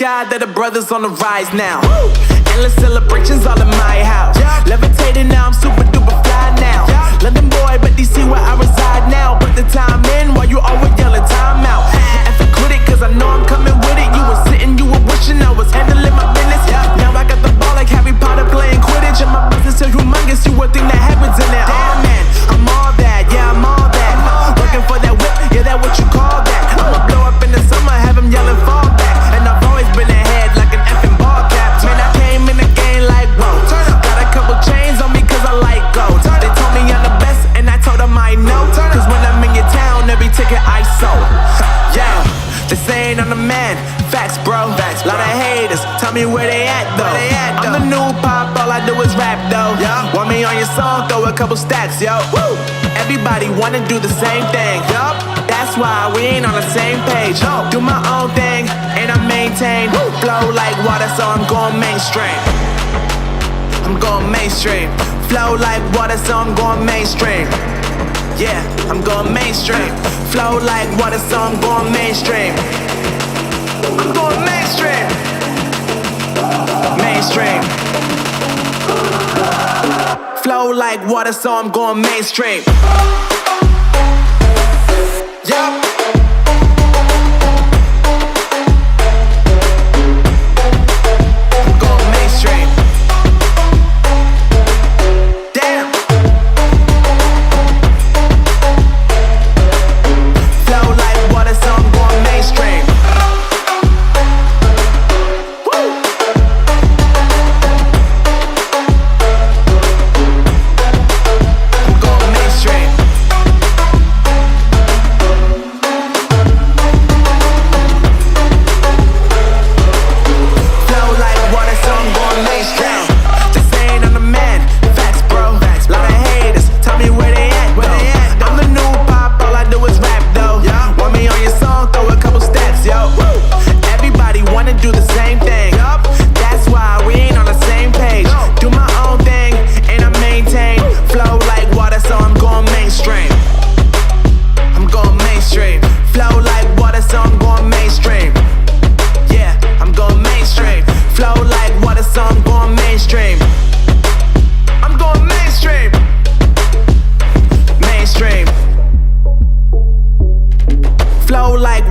glad that the brothers on the rise now. Endless celebrations all in my house. Levitating now, I'm super duper fly now. London boy, but DC where I reside now. Put the time in while you always yelling time out. And for quit it, cause I know I'm coming with it. At though. I'm the new pop, all I do is rap though. Want me on your song? Throw a couple stacks, yo. Woo! Everybody wanna do the same thing. Yup. That's why we ain't on the same page. Do my own thing and I maintain. Flow like water, so I'm going mainstream. I'm going mainstream. Flow like water, so I'm going mainstream. Yeah, I'm going mainstream. Flow like water, so I'm going mainstream. I'm going mainstream. Mainstream. Flow like water, so I'm going mainstream. Yup.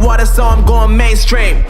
Water, so I'm going mainstream.